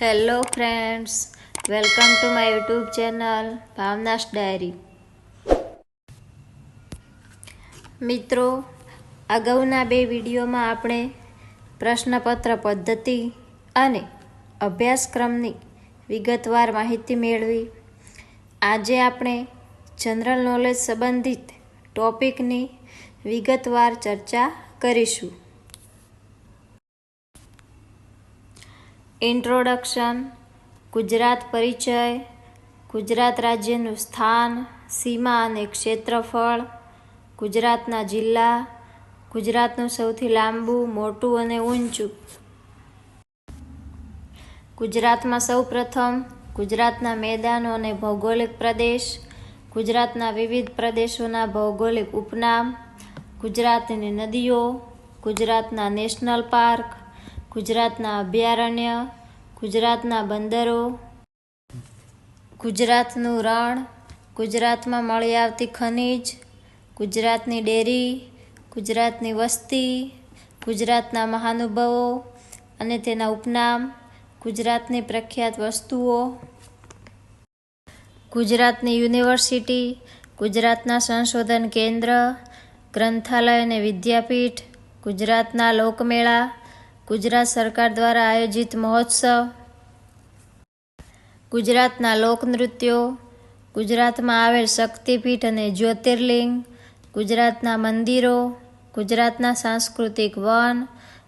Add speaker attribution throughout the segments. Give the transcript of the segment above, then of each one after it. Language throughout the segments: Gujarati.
Speaker 1: Hello friends welcome to my YouTube channel Bhavna's diary મિત્રો, અગાઉના બે વિડીયોમાં આપણે પ્રશ્નપત્ર પદ્ધતિ અને અભ્યાસક્રમની વિગતવાર માહિતી મેળવી. આજે આપણે જનરલ નોલેજ સંબંધિત ટોપિકની વિગતવાર ચર્ચા કરીશું. ઇન્ટ્રોડક્શન ગુજરાત પરિચય, ગુજરાત રાજ્યનું સ્થાન, સીમા અને ક્ષેત્રફળ, ગુજરાતના જિલ્લા, ગુજરાતનું સૌથી લાંબુ, મોટું અને ઊંચું. ગુજરાતમાં સૌ પ્રથમ ગુજરાતના મેદાનો અને ભૌગોલિક પ્રદેશ, ગુજરાતના વિવિધ પ્રદેશોના ભૌગોલિક ઉપનામ, ગુજરાતની નદીઓ, ગુજરાતના નેશનલ પાર્ક ગુજરાતના અભયારણ્ય, ગુજરાતના બંદરો, ગુજરાતનું રણ, ગુજરાતમાં મળી આવતી ખનિજ, ગુજરાતની ડેરી, ગુજરાતની વસ્તી, ગુજરાતના મહાનુભાવો અને તેના ઉપનામ, ગુજરાતની પ્રખ્યાત વસ્તુઓ, ગુજરાતની યુનિવર્સિટી, ગુજરાતના સંશોધન કેન્દ્ર, ગ્રંથાલય અને વિદ્યાપીઠ, ગુજરાતના લોકમેળા ગુજરાત સરકાર દ્વારા આયોજિત મહોત્સવ, ગુજરાતના લોકનૃત્યો, ગુજરાતમાં આવેલ શક્તિપીઠ અને જ્યોતિર્લિંગ, ગુજરાતના મંદિરો, ગુજરાતના સાંસ્કૃતિક વન,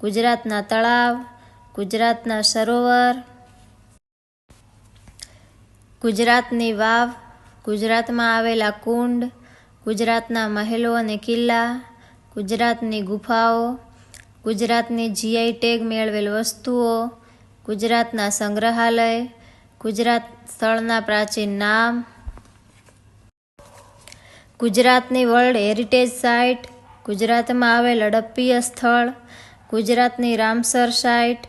Speaker 1: ગુજરાતના તળાવ, ગુજરાતના સરોવર, ગુજરાતની વાવ, ગુજરાતમાં આવેલા કુંડ, ગુજરાતના મહેલો અને કિલ્લા, ગુજરાતની ગુફાઓ ગુજરાતની જીઆઈ ટેગ મેળવેલ વસ્તુઓ, ગુજરાતના સંગ્રહાલય, ગુજરાત સ્થળના પ્રાચીન નામ, ગુજરાતની વર્લ્ડ હેરિટેજ સાઇટ ગુજરાતમાં આવેલ હડપ્પીય સ્થળ, ગુજરાતની રામસર સાઇટ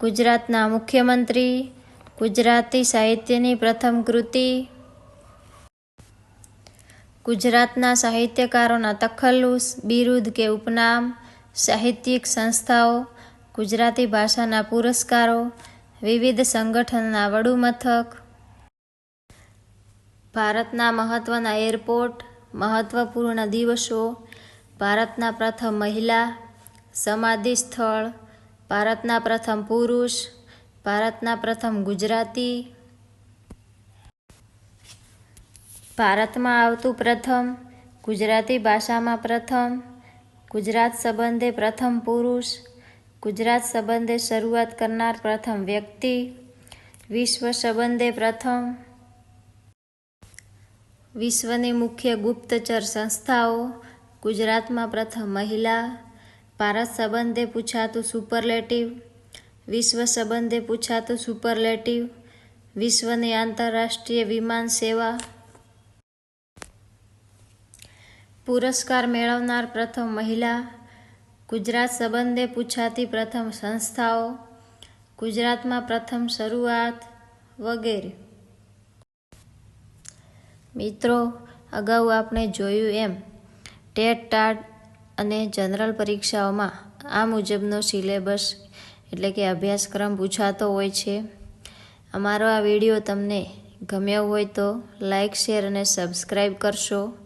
Speaker 1: ગુજરાતના મુખ્યમંત્રી, ગુજરાતી સાહિત્યની પ્રથમ કૃતિ, ગુજરાતના સાહિત્યકારોના તખલ્લુસ, બિરુદ કે ઉપનામ સાહિત્યિક સંસ્થાઓ, ગુજરાતી ભાષાના પુરસ્કારો, વિવિધ સંગઠનના વડુ મથક, ભારતના મહત્ત્વના એરપોર્ટ મહત્ત્વપૂર્ણ દિવસો, ભારતના પ્રથમ મહિલા, સમાધિ સ્થળ, ભારતના પ્રથમ પુરુષ, ભારતના પ્રથમ ગુજરાતી. ભારતમાં આવતું પ્રથમ ગુજરાતી ભાષામાં પ્રથમ ગુજરાત સંબંધે પ્રથમ પુરુષ, ગુજરાત સંબંધે શરૂઆત કરનાર પ્રથમ વ્યક્તિ, વિશ્વ સંબંધે પ્રથમ, વિશ્વની મુખ્ય ગુપ્તચર સંસ્થાઓ, ગુજરાતમાં પ્રથમ મહિલા, ભારત સંબંધે પૂછાતું સુપરલેટિવ, વિશ્વ સંબંધે પૂછાતું સુપરલેટિવ, વિશ્વની આંતરરાષ્ટ્રીય વિમાન સેવા પુરસ્કાર મેળવનાર પ્રથમ મહિલા, ગુજરાત સંબંધે પૂછાતી પ્રથમ સંસ્થાઓ, ગુજરાતમાં પ્રથમ શરૂઆત વગેરે. મિત્રો, અગાઉ આપણે જોયું એમ, ટેટ ટાટ અને જનરલ પરીક્ષાઓમાં આ મુજબનો સિલેબસ એટલે કે અભ્યાસક્રમ પૂછાતો હોય છે. અમારો આ વીડિયો તમને ગમ્યો હોય તો લાઇક શેર અને સબસ્ક્રાઈબ કરશો.